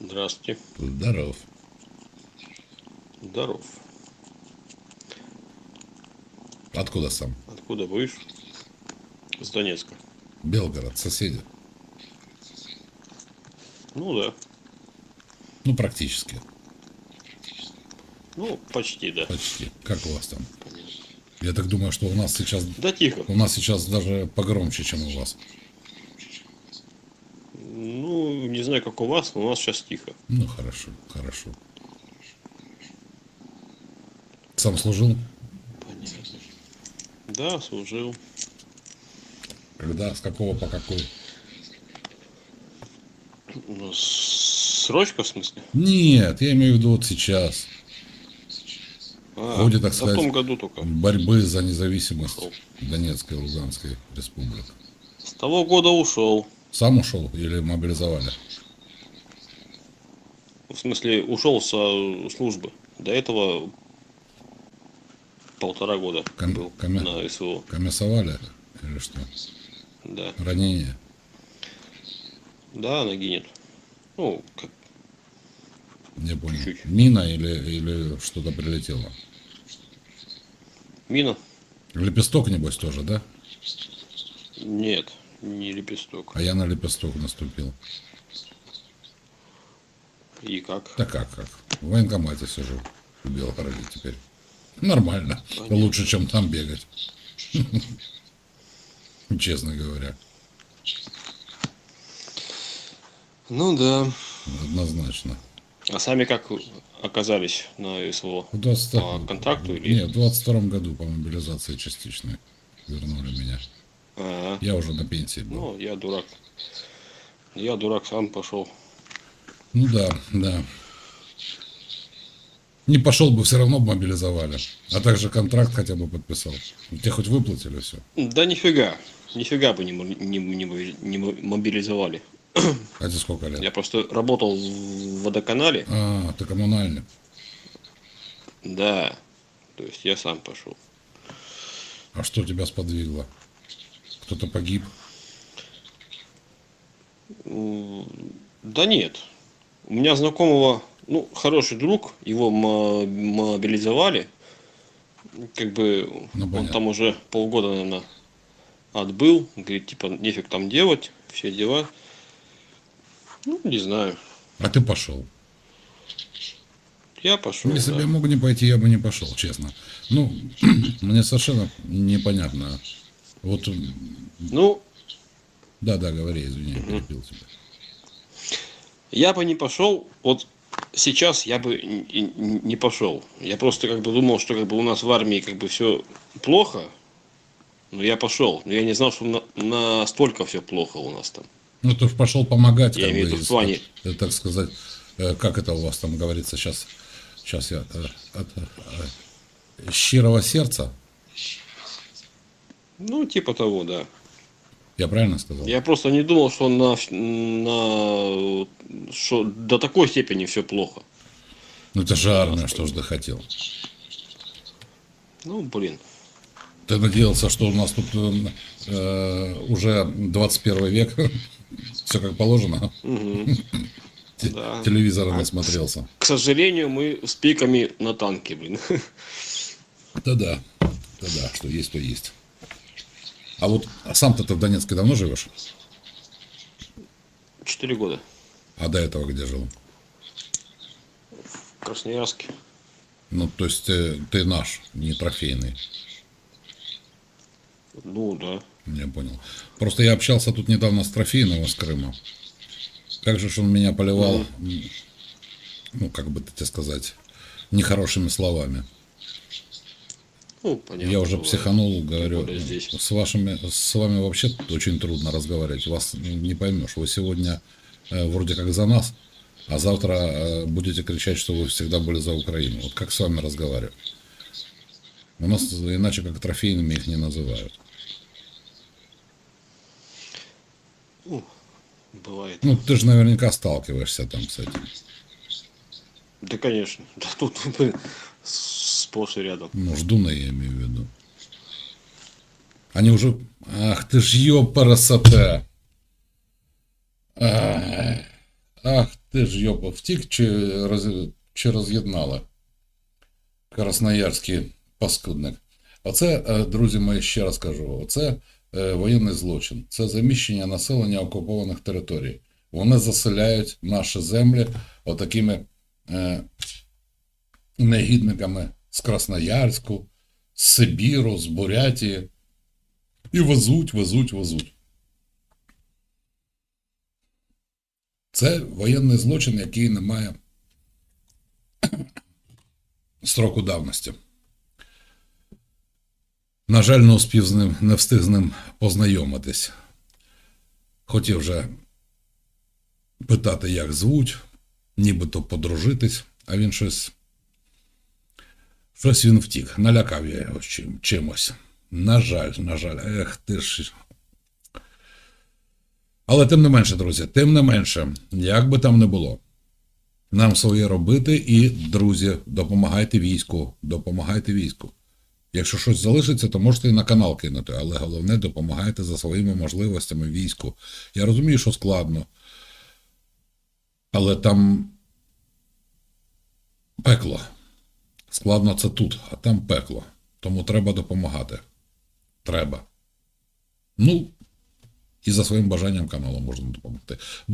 Здравствуйте. Здоров. Здоров. Откуда сам? Откуда будешь? С Донецка. Белгород, соседи. Ну да. Ну, практически. Ну, почти, да. Почти. Как у вас там? Я так думаю, что у нас сейчас... Да тихо. У нас сейчас даже погромче, чем у вас. Не знаю, как у вас, но у нас сейчас тихо. Ну, хорошо, хорошо. Сам служил? Понятно. Да, служил. Когда? С какого по какой? Ну, срочка, в смысле? Нет, я имею в виду вот сейчас. А, ходе, так сказать, в том году только. Борьбы за независимость Донецкой и Луганской республик. С того года ушел. Сам ушел или мобилизовали? В смысле, ушел со службы. До этого полтора года Ком- был коме- на СВО. Комиссовали или что? Да. Ранение? Да, ноги нет. Ну, как Не понял. Чуть. Мина или, или что-то прилетело? мина? Лепесток, небось, тоже, да? Нет, не лепесток. А я на лепесток наступил. И как? Да как, как? В военкомате сижу в Белгороде теперь. Нормально. Понятно. Лучше, чем там бегать. Честно говоря. Ну да. Однозначно. А сами как оказались на СВО? В 20... По контракту или- Нет, в 22 году по мобилизации частичной вернули меня. А, Я уже на пенсии был. ну, я дурак. Я дурак сам пошел. Ну да, да. Не пошел бы, все равно бы мобилизовали. А также контракт хотя бы подписал. Тебе хоть выплатили все. Да нифига. Нифига бы не, не, не не мо- мобилизовали. А тебе сколько лет? Я просто работал в водоканале. А, ты коммунальный. Да. То есть я сам пошел. А что тебя сподвигло? Кто-то погиб? Да нет. У меня знакомого, ну, хороший друг, его мо- мобилизовали. Как бы Ну, он там уже полгода, наверное, отбыл. Говорит, типа, нефиг там делать, все дела. Ну, не знаю. А ты пошел. Я пошел. Если бы да. я мог не пойти, я бы не пошел, честно. Ну, мне совершенно непонятно. Вот, Ну, да, да, говори, извини, я перебил тебя. я бы не пошел. Вот сейчас я бы не пошел. Я просто как бы думал, что как бы у нас в армии как бы все плохо. Но я пошел. Но я не знал, что на- настолько все плохо у нас там. Ну, ты пошел помогать, Я как имею бы, в плане- э, так сказать, э, как это у вас там говорится сейчас, сейчас я э, от э, щирого сердца, Ну, типа того, да. я правильно сказал? Я просто не думал, что на, на что до такой степени все плохо. Ну, это же армия, что ж ты хотел. Ну, блин. Ты надеялся, что у нас тут э, э, уже 21 век, все как положено, Те- Да. телевизора насмотрелся. К сожалению, мы с пиками на танке, блин. Да-да, да-да, что есть, то есть. А вот а сам-то ты в Донецке давно живешь? Четыре года. А до этого где жил? В Красноярске. Ну, то есть э, ты наш, не трофейный. Ну, да. Я понял. Просто я общался тут недавно с трофейным из Крыма. Как же ж он меня поливал, м, ну, как бы тебе сказать, нехорошими словами. Ну, понятно. я уже бывает. психанул, говорю, здесь. с вашими, с вами вообще очень трудно разговаривать. Вас не поймешь. Вы сегодня э, вроде как за нас, а завтра э, будете кричать, что вы всегда были за Украину. Вот как с вами разговаривать? У нас иначе как трофейными их не называют. Ну, бывает. Ну, ты же наверняка сталкиваешься там с этим. Да, конечно. Да тут, блин, сплошь и рядом. Ну, ждуна я имею в виду. Они уже... Ах ты ж ёпарасоте! Ах, ах Ти ж йоп втік чи, роз... чи роз'єднали? Красноярський паскудник. Оце, е, друзі мої, ще раз кажу, оце е, воєнний злочин. Це заміщення населення окупованих територій. Вони заселяють наші землі отакими е, негідниками з Красноярську, з Сибіру, з Бурятії. І везуть, везуть, везуть. Це воєнний злочин, який не має строку давності. На жаль, не успів з ним, не встиг з ним познайомитись. Хотів вже питати, як звуть, нібито подружитись, а він щось. Щось він втік. Налякав я його чим, чимось. На жаль, на жаль, ех ти ж. Але тим не менше, друзі, тим не менше, як би там не було, нам своє робити і, друзі, допомагайте війську, допомагайте війську. Якщо щось залишиться, то можете і на канал кинути, але головне допомагайте за своїми можливостями війську. Я розумію, що складно. Але там пекло. Складно це тут, а там пекло. Тому треба допомагати. Треба. Ну, і за своїм бажанням каналу можна допомогти.